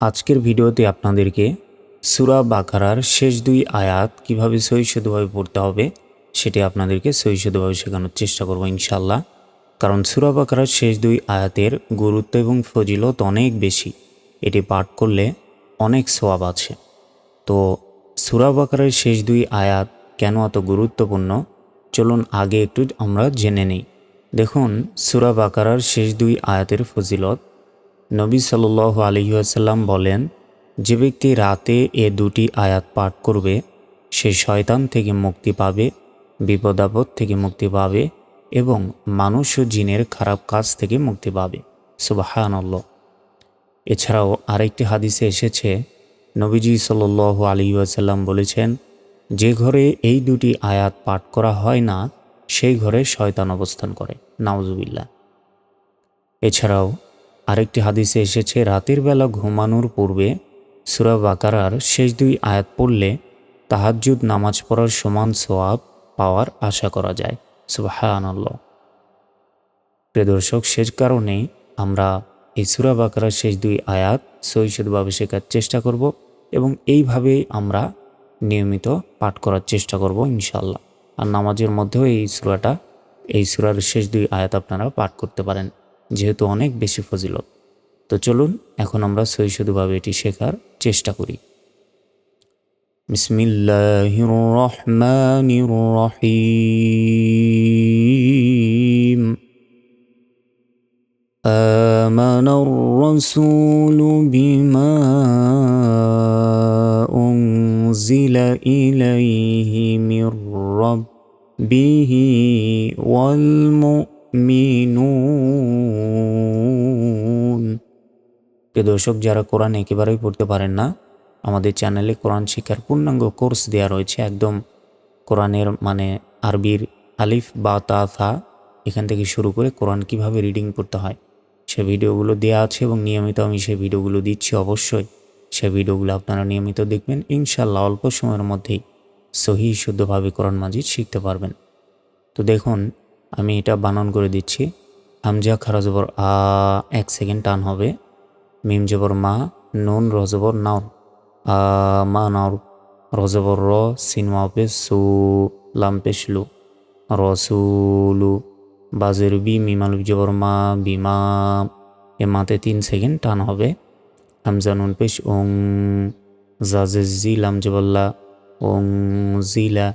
আজকের ভিডিওতে আপনাদেরকে সুরা বাকারার শেষ দুই আয়াত কীভাবে সহিষ্ণুভাবে পড়তে হবে, সেটি আপনাদেরকে সহিষ্ণুভাবে শেখানোর চেষ্টা করব ইনশাল্লাহ কারণ সুরা বাকারার শেষ দুই আয়াতের গুরুত্ব এবং ফজিলত অনেক বেশি। এটি পাঠ করলে অনেক সোয়াব আছে। তো সুরা বাকারের শেষ দুই আয়াত কেন এত গুরুত্বপূর্ণ? চলুন আগে একটু আমরা জেনে নিই। দেখুন, সুরা বাকারার শেষ দুই আয়াতের ফজিলত নবী সাল আলহিউসাল্লাম বলেন, যে ব্যক্তি রাতে এ দুটি আয়াত পাঠ করবে, সে শয়তান থেকে মুক্তি পাবে, বিপদাপদ থেকে মুক্তি পাবে এবং মানুষ ও জিনের খারাপ কাজ থেকে মুক্তি পাবে। সুবাহানল্ল এছাড়াও আরেকটি হাদিসে এসেছে, নবীজি সাল আলী আসাল্লাম বলেছেন, যে ঘরে এই দুটি আয়াত পাঠ করা হয় না, সেই ঘরে শয়তান অবস্থান করে। নাউজুবিল্লা এছাড়াও আরেকটি হাদিসে এসেছে, রাতের বেলা ঘুমানোর পূর্বে সুরা বাকারার শেষ দুই আয়াত পড়লে তাহাজ্জুদ নামাজ পড়ার সমান সোয়াব পাওয়ার আশা করা যায়। সুবাহানল্ল প্রিয় দর্শক শেষ কারণে আমরা এই সুরা বাকারার শেষ দুই আয়াত সহিষ্ণুভাবে শেখার চেষ্টা করব এবং এইভাবে আমরা নিয়মিত পাঠ করার চেষ্টা করব ইনশাল্লাহ আর নামাজের মধ্যেও এই সুরাটা, এই সুরার শেষ দুই আয়াত আপনারা পাঠ করতে পারেন। যেহেতু অনেক বেশি ফজিলত তো চলুন এখন আমরা সহিষ্ণুভাবে এটি শেখার চেষ্টা করি বিসমিল্লাহির রহমানির রহিম آمن الرسول بما أنزل إليه من ربه মিনুন প্রিয় দর্শক, যারা কোরআন একেবারেই পড়তে পারেন না, আমাদের চ্যানেলে কোরআন শিক্ষার পূর্ণাঙ্গ কোর্স দেওয়া রয়েছে একদম কোরআনের মানে আরবির আলিফ, বা, তা, থা, এখান থেকে শুরু করে কোরআন কীভাবে রিডিং করতে হয়, সে ভিডিওগুলো দেওয়া আছে এবং নিয়মিত আমি সেই ভিডিওগুলো দিচ্ছি অবশ্যই। সে ভিডিওগুলো আপনারা নিয়মিত দেখবেন ইনশাল্লাহ অল্প সময়ের মধ্যেই সহি, শুদ্ধভাবে কোরআন মাজিদ শিখতে পারবেন। তো দেখুন আমি এটা বানান করে দিচ্ছি। হামজা খারাজবর, আ, এক সেকেন্ড টান হবে। মিম জবর, মা, নুন রজবর নাও আ, মা নাও রজবর র সিনমা পেশ সু, লাম পেশ লু। রসুলু বাজের বি মিমাল জবর, মা বিমা এ মাতে তিন সেকেন্ড টান হবে। হামজা নুন পেশ, ওং জাজে জি লাম জবল্লা ওং জিলা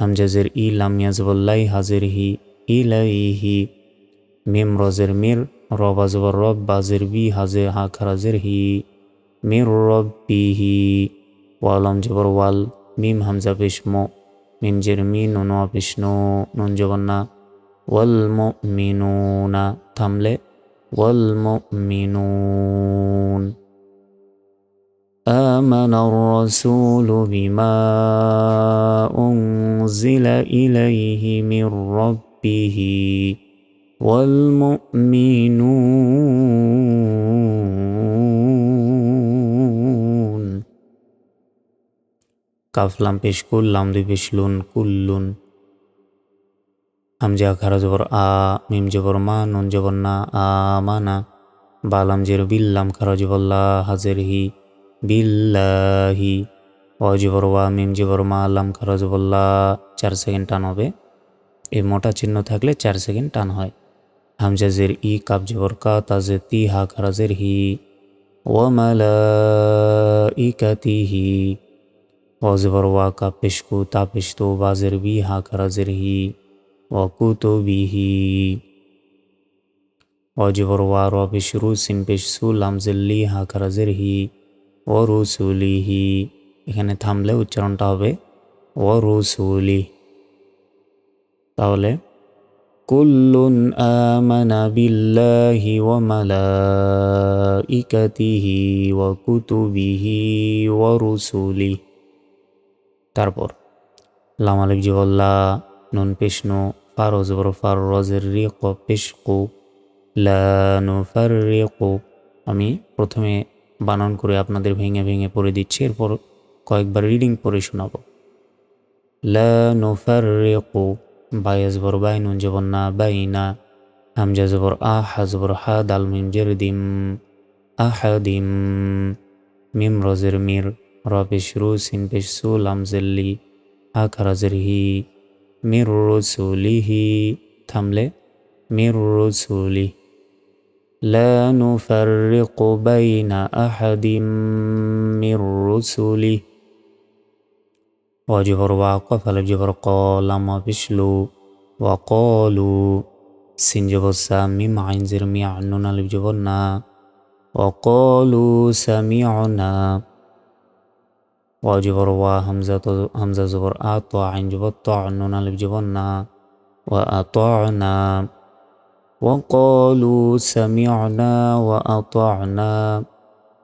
হামজাজের ই, লাম ইয়াজবল্লাই হাজের হি। ইলাইহি মিম রজের মির রবা জবর রব বাজের বি হাজে হা খারাজের হি মির রব বিহি ওয়ালাম জবর ওয়াল মিম হামজা পেশ মো মিম জের মি নুন পেশ নো নুন জবন্না ওয়াল মিনুনা থামলে ওয়াল মিনুন آمن الرسول بما أنزل إليه من ربه والمؤمنون কাফলাম পেশ কুল্লাম দুই পেশ লুন কুল্লুন হামজা খারা জবর আ মিম জবর মা নুন জবর না আ মানা বালাম জের বিল্লাম খারা জবল্লা হাজের হি বিল্লাহি অজবর ওয়া মিম জবর মা আল্লাম খারা জবল্লা চার সেকেন্ড টান হবে এই মোটা চিহ্ন থাকলে চার সেকেন্ড টান হয়। হামজাজের ই কাবজবর কা তাজের তি হা খারাজের হি। ওয়ামালাইকাতিহি ওয়াজবর ওয়া কা পেশকু তা পেশতো, বাজের বি হা খারাজের হি। ওয়াকুতো বিহি। ওয়াজবর ওয়া র পেশরু, সিন পেশসু লামজেল্লি হা খারাজের হি। ও রসুলিহি। এখানে থামলে উচ্চারণটা হবে, ও রসুলিহ। তাহলে, কুল্লুন আমানা বিল্লাহি ওয়া মালাইকাতিহি ওয়া কুতুবিহি ওয়া রুসুলি। তারপর লাম আলিফ জিবল্লা নুন পেশনু ফারো জবর ফার রজের রিক, পেশকু লানু ফার আমি প্রথমে বানান করে আপনাদের ভেঙে ভেঙে পড়ে দিচ্ছি, এরপর কয়েকবার রিডিং পড়ে শোনাবো। লানু ফার با يزبر باين ونجبرنا بين هم جزبر آح زبر حادل من جردم أحدم ميم رزر مير را پیش بش پیش سولم زلی. حق رزرهی میر رسولیهی تمله میر لا نفرق بين أحد من رسله وجبر وقف الجبر قال ما بشلو؟ وقالوا سنجب السامي عين زرمي عننا الجبرنا وقالوا سمعنا. وجبر وهمزة همزة زبر أطاع عين جبر طعننا الجبرنا وأطعنا. وقالوا سمعنا وأطعنا.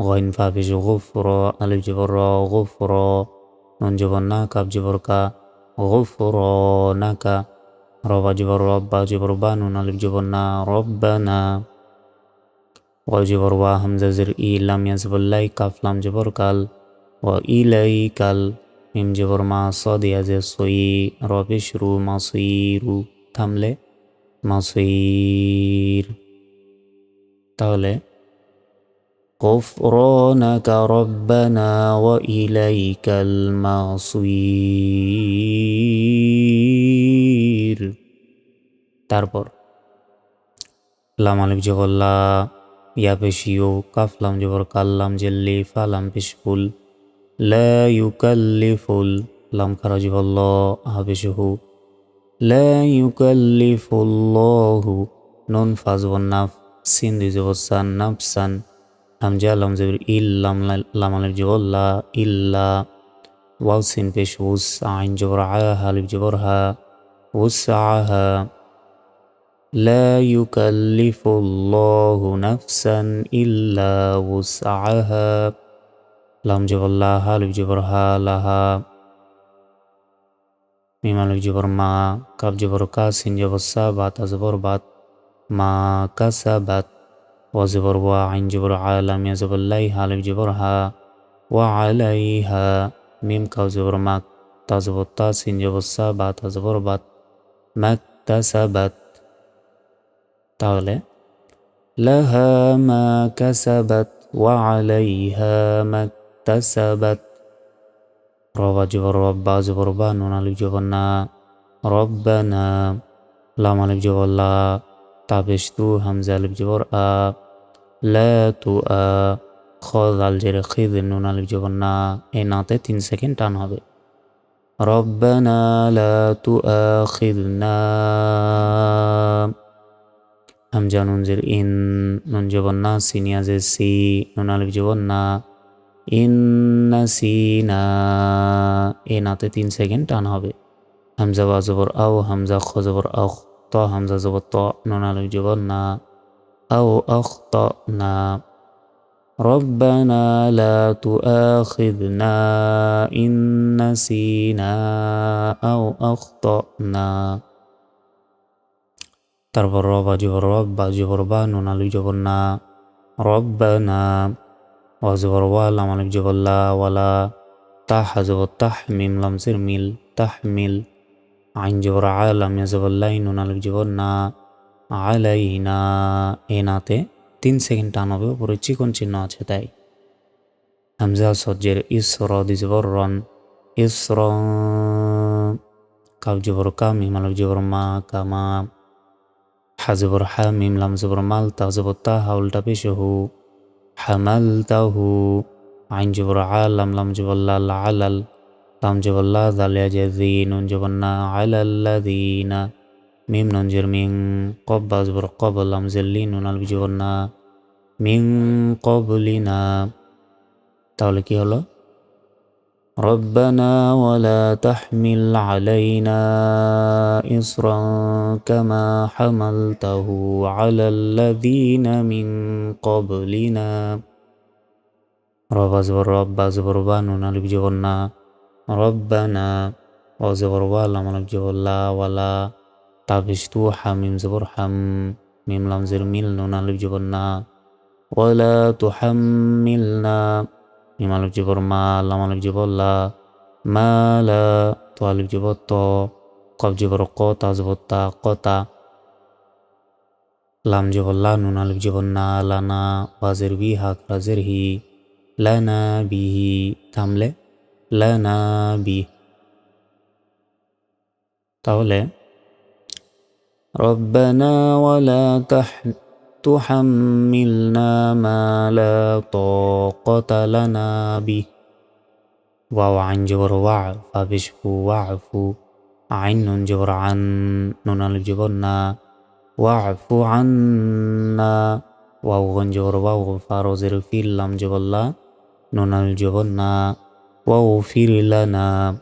غين فابش غفر ألف جبر غفر نون جبرنا كاب جبركا غفرانك رب جبر رب جبر بانون ألف جبرنا ربنا وجبر وهمزة زر إي لم يزبر لاي كاف لام جبر كال وإليك মিম জবর মা সদ ইয়াজে সই রবে শুরু মাসিরু থামলে মাসির তাহলে غفرانك ربنا وإليك المصير তারপর লাম আলিফ জবল্লা ইয়া পেশিও কাফ লাম জবর কাল্লাম জেল্লি ফালাম পেশফুল লা ইউকাল্লিফুল লাম খারাজ বল্ল হাবেশহু লা ইউকাল্লিফুল্লাহু নুন ফাজবন নাফ সিন দুই জবসান নাফসান همجا لام زبر إل لام لام الف جبر إلا واو سين بيش وسع عين جبرعاها الف جبرها وسعها. لا يكلف الله نفسا إلا وسعها. لام جبر لها الف جبرها لها. ميم الف ما كاف جبر كاسين جبر سابات أزبر بات ما كسبت. বাত মা কাসা বাত ওয়া জবর ওয়া আইন জবর আ লাম ইয়া জবর লাই হা লিফ জবর হা ওয়া আলাইহা মিম কাব জবর মা তা জবর তা সিন জবর সা বাত জবর বাত মাক্তাসাবাত তাহলে লাহা মা কাসাবাত ওয়া আলাইহা মাক اكتسبت ربا جبر ربا جبر با نون الف جبر نا ربنا لام الف جبر لا تابشتو همزة الف جبر آ লুয়া খদ আল জেরে খিদ নুন, আলিফ জবর না। এই নাতে তিন সেকেন্ড টান হবে। রব্বানা লা তুআখিদনা হামজা নুন, জের, ইন। নুন জবর না। সিনিয়াজে সি। নুন, আলিফ জবর না। ইন্নাসিনা এ নাতে তিন সেকেন্ড টান হবে। হামজা বা জবর, আও। হামজা, খ, জবর, আও, ত। হামজা, জবর, ত। নোনালিক আলিফ জবর না। আও আখ ত না ربنا لا تؤاخذنا إن نسينا أو أخطأنا তারপর রবা জবর রব বা জবর বা নুনালু জবর না রব্বানা ওয়াজবর ওয়ালাম আলিফ জবল্লা ওয়ালা তাহ জবর তাহ মিম লামসির মিল তাহ মিল আইন জবর আলাম জবল্লাই নুন আলিফ জবর না আলাইনা, এনাতে তিন সেকেন্ড টান হবে, উপরে চিকন চিহ্ন আছে তাই। হামজা সজ্জের ঈশ্বর দিজবর রন ঈশ্বর কাব জবর কা হিমাল জবর মা কামা, হাজবর হা মিমলাম জবর মাল তা, জবর তা, হা উল্টা পেশ হু, হামাল তাহু আইন জবর আল, আমলাম জবল্লাল আলাল লাম জবল্লা দালিয়া জে দিন জবন্না আলাল্লা দিনা الذين ميم ننجر من قب جبر قبل لم زلين نون البجبرنا من قبلنا তাহলে কি হলো ربنا ولا تحمل علينا إصرا كما حملته على الذين من قبلنا رب زبر رب زبر بانو نلب جبرنا ربنا وزبر والا তাবিস্তু হামিম জবর হাম মিমলাম জের মিল নুন লিপ জবর না ওলা তু হাম মিল না মিমালিপ আলিফ জবর মা লামালিপ আলিফ জবর লা মা লা তো আলিফ জবর ত কব জবর ক তা জবর তা কতা লাম জবর লা নুন আলিফ জবর না লানা বাজের বি হাক রাজের হি লানা বিহি থামলে লানা বি তাহলে ربنا ولا تح تحملنا ما لا طاقة لنا به. واو عن جبر وع فبشفو وعفو عين جبر عن نون الجبرنا واعف عنا. واو غن جبر واو فاروزر في اللام جبر نون الجبرنا واغفر لنا.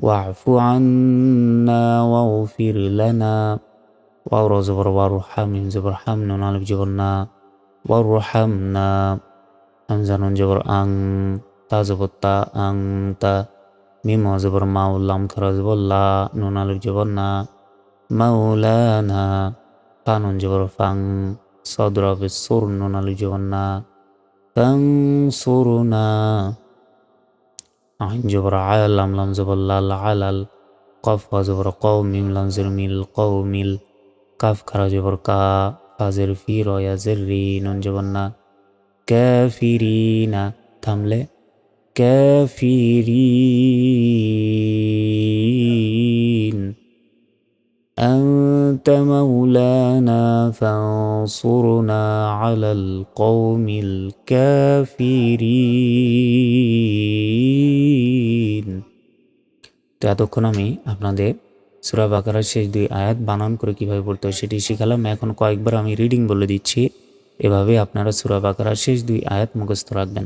واعف عنا واغفر لنا. واو زبر وارحم زبر حم نون الف جبرنا. وارحمنا همزة نون جبر أن تا زبر تا أن تا ميم زبر ما واللام خرا زبر نون الف جبرنا. مولانا فانون جبر فان. صدر بالسر نون الف جبرنا. فانصرنا. نعم. جبر عال لم لام زبر لال علل قف زبر قوم لم لام ميل القوم. كاف كرا جبر كا. فازر في رويا زرين. زري جبرنا كافرين. تملي كافرين. أنت مولانا فانصرنا على القوم الكافرين তো এতক্ষণ আমি আপনাদের সুরা বাকারার শেষ দুই আয়াত বানান করে কিভাবে পড়তে হয় সেটি শিখালাম এখন কয়েকবার আমি রিডিং বলে দিচ্ছি এভাবে আপনারা সুরা বাকারার শেষ দুই আয়াত মুখস্থ রাখবেন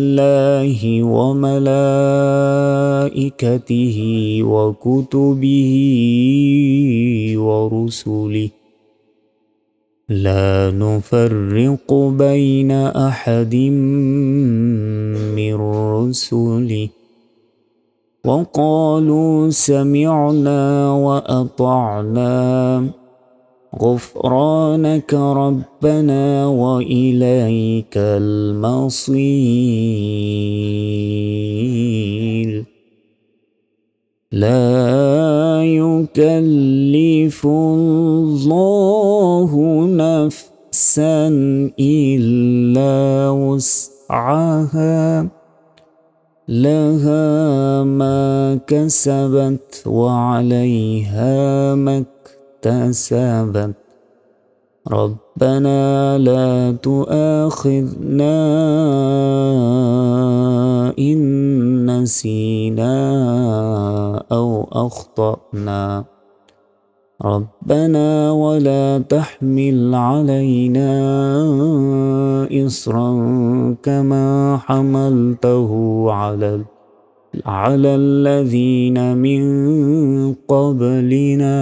وملائكته وكتبه ورسله. لا نفرق بين أحد من رسله. وقالوا سمعنا وأطعنا. غفرانك ربنا وإليك المصير. لا يكلف الله نفسا إلا وسعها. لها ما كسبت وعليها ما اكتسبت ربنا لا تؤاخذنا إن نسينا أو أخطأنا. ربنا ولا تحمل علينا إصرا كما حملته على على الذين من قبلنا.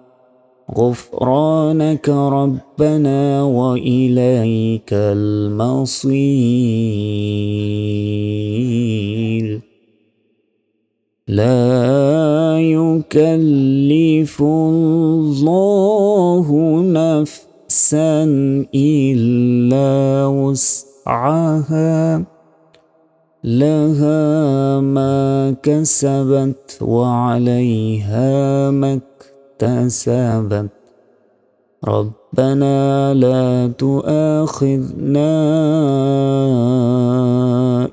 غفرانك ربنا وإليك المصير. لا يكلف الله نفسا إلا وسعها. لها ما كسبت وعليها ما اكتسبت ربنا لا تؤاخذنا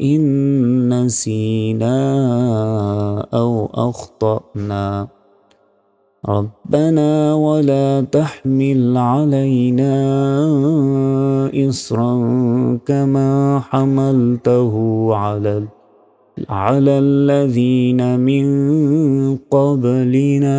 إن نسينا أو أخطأنا. ربنا ولا تحمل علينا إصرا كما حملته على على الذين من قبلنا.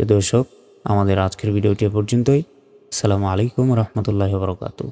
প্রিয় দর্শক আমাদের আজকের ভিডিওটি পর্যন্তই। আসসালামু আলাইকুম রহমতুল্লাহ বরকাতু